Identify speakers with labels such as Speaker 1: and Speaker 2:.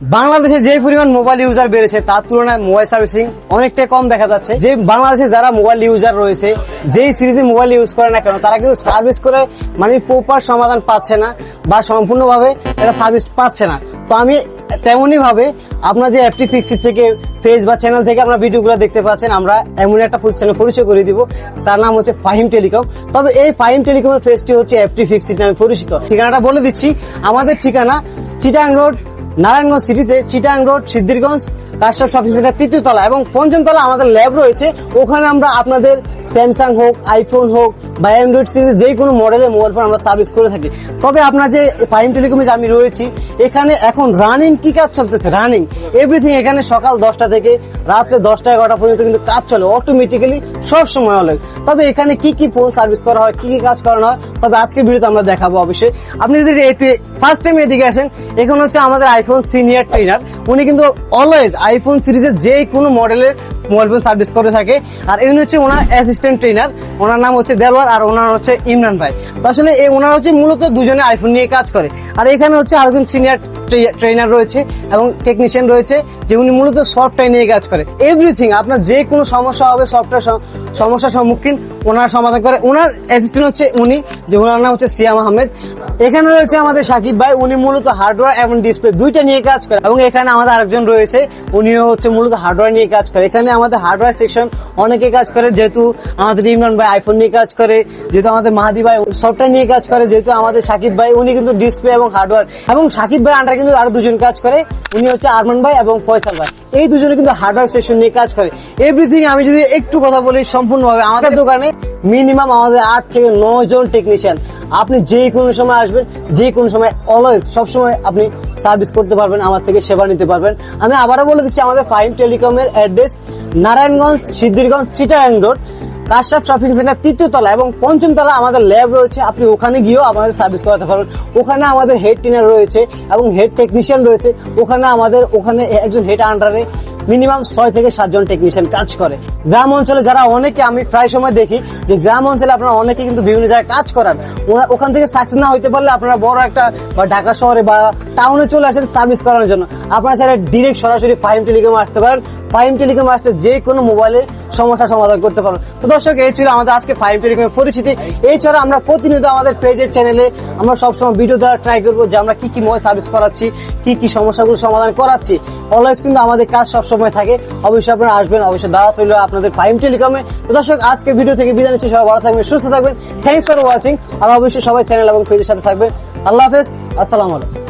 Speaker 1: বাংলাদেশে যে পরিমাণ মোবাইল ইউজার বেড়েছে, তার তুলনায় মোবাইল সার্ভিসিং অনেকটাই কম দেখা যাচ্ছে। যে বাংলাদেশে যারা মোবাইল ইউজার রয়েছে, যেই সিরিজে মোবাইল ইউজ করে না কেন, তারা কিন্তু সার্ভিস করে মানে প্রপার সমাধান পাচ্ছে না বা সম্পূর্ণভাবে এটা সার্ভিস পাচ্ছে না। তো আমি তেমনই ভাবে আপনার যে অ্যাপটি ফিক্সিট থেকে পেজ বা চ্যানেল থেকে আপনার ভিডিওগুলো দেখতে পাচ্ছেন, আমরা এমন একটা চ্যানেল পরিচয় করে দিব। তার নাম হচ্ছে ফাহিম টেলিকম। তবে এই ফাহিম টেলিকমের পেজটি হচ্ছে অ্যাপটি ফিক্সিট নামে পরিচিত। ঠিকানাটা বলে দিচ্ছি। আমাদের ঠিকানা চিটাং রোড নারায়ণগঞ্জ সিটিতে চিটাং রোড, সিদ্ধিরগঞ্জ কাস্টার শপিং সেন্টার তৃতীয় তলা এবং পঞ্চম তলা আমাদের ল্যাব রয়েছে। ওখানে আমরা আপনাদের স্যামসাং হোক আইফোন হোক বা অ্যান্ড্রয়েড সিরিজের যে কোনো মডেলের মোবাইল ফোন আমরা সার্ভিস করে থাকি। তবে আপনার যে প্রাইম টেলিকমে যে আমি রয়েছি, এখানে এখন রানিং কি কাজ চলতেছে? রানিং এভরিথিং এখানে সকাল দশটা থেকে রাত্রে দশটা এগারোটা পর্যন্ত কিন্তু কাজ চলে অটোমেটিক্যালি সব সময় হলে তবে এখানে কি কি ফোন সার্ভিস করা হয়, কি কি কাজ করানো হয়, তবে আজকে ভিডিওতে আমরা দেখাবো অবশ্যই। আপনি যদি ফার্স্ট টাইম এদিকে আসেন, এখন হচ্ছে আমাদের আইফোন সিনিয়র ট্রেনার উনি কিন্তু অলওয়েজ আইফোন সিরিজের যে কোনো মডেলের মোবাইল ফোন সার্ভিস করে থাকে। আর ইনি হচ্ছে ওনার অ্যাসিস্ট্যান্ট ট্রেনার ওনার নাম হচ্ছে দেলওয়ার আর ওনার হচ্ছে ইমরান ভাই। তো আসলে এই ওনার হচ্ছে মূলত দুজনে আইফোন নিয়ে কাজ করে। আর এখানে হচ্ছে আরেকজন সিনিয়র ট্রেনার রয়েছে এবং টেকনিশিয়ান রয়েছে, যে উনি মূলত সফটওয়্যার নিয়ে কাজ করে। এভরিথিং আপনার যে কোনো সমস্যা হবে সফটওয়্যার সমস্যার সম্মুখীন ওনার সমাধান করে। ওনার অ্যাসিস্ট্যান্ট হচ্ছে উনি, যে ওনার নাম হচ্ছে সিয়াম আহমেদ। এখানে রয়েছে আমাদের সাকিব ভাই, উনি মূলত হার্ডওয়্যার এবং ডিসপ্লে দুইটা নিয়ে কাজ করে। এবং এখানে আমাদের আরেকজন রয়েছে উনিও হচ্ছে মূলত হার্ডওয়্যার নিয়ে কাজ করে। এখানে আমাদের হার্ডওয়্যার সেকশন অনেকে কাজ করে, যেহেতু আমাদের ইমরান ভাই আইফোন নিয়ে কাজ করে, যেহেতু আমাদের মাহাদি ভাই সফটওয়্যার নিয়ে কাজ করে, যেহেতু আমাদের সাকিব ভাই, উনি কিন্তু ডিসপ্লে এবং হার্ডওয়্যার এবং সাকিব ভাই আন্ডার কিন্তু আরও দুজন কাজ করে, উনি হচ্ছে আরমান ভাই এবং ফয়সাল ভাই। এই দুজনে কিন্তু হার্ডওয়ার সেকশন নিয়ে কাজ করে। এভরিথিং আমি যদি একটু কথা বলি সম্পূর্ণভাবে আমাদের দোকানে মিনিমাম আমাদের আট থেকে নয় জন টেকনিশিয়ান আপনি যে কোনো সময় আসবেন যে কোনো সময় অলওয়েজ সবসময় আপনি সার্ভিস করতে পারবেন আমার থেকে সেবা নিতে পারবেন। আমি আবারও বলে দিচ্ছি আমাদের ফাইভ টেলিকমের অ্যাড্রেস নারায়ণগঞ্জ সিদ্ধিরগঞ্জ চিটাগাং রোড কাশরাফ ট্রাফিক সেন্টার তৃতীয় তলা এবং পঞ্চম তলা আমাদের ল্যাব রয়েছে। আপনি ওখানে গিয়েও আমাদের সার্ভিস করাতে পারেন ওখানে আমাদের হেড ট্রেনার রয়েছে এবং হেড টেকনিশিয়ান রয়েছে। ওখানে আমাদের, ওখানে একজন হেড আন্ডারে মিনিমাম ছয় থেকে সাতজন টেকনিশিয়ান কাজ করে। গ্রাম অঞ্চলে যারা অনেকে, আমি প্রায় সময় দেখি যে গ্রাম অঞ্চলে আপনারা অনেকে কিন্তু বিভিন্ন জায়গায় কাজ করান। ওখান থেকে সাকসেস না হইতে পারলে আপনারা বড় একটা, বা ঢাকা শহরে বা টাউনে চলে আসেন সার্ভিস করানোর জন্য। আপনারা সেটা ডিরেক্ট সরাসরি ফাইভ টেলিকম আসতে পারেন। ফাইভ টেলিকম আসলে যে কোনো মোবাইলে সমস্যা সমাধান করতে পারবেন। তো দর্শক, এই ছিল আমাদের আজকে ফাইভ টেলিকমের পরিচিতি। এছাড়া আমরা প্রতিনিয়ত আমাদের পেজের চ্যানেলে আমরা সবসময় ভিডিও দ্বারা ট্রাই করব যে আমরা কি কি মোবাইল সার্ভিস করাচ্ছি, কি কি সমস্যাগুলো সমাধান করাচ্ছি। অলওয়েজ কিন্তু আমাদের কাজ সবসময় থাকে, অবশ্যই আপনারা আসবেন, অবশ্যই দাঁড়া রইল আপনাদের ফাইভ টেলিকমে। দর্শক, আজকে ভিডিও থেকে বিদায় নিচ্ছি, সবাই ভালো থাকবেন, সুস্থ থাকবেন। থ্যাংকস ফর ওয়াচিং আর অবশ্যই সবাই চ্যানেল এবং ফ্রিজের সাথে থাকবেন। আল্লাহ হাফেজ, আসসালামু আলাইকুম।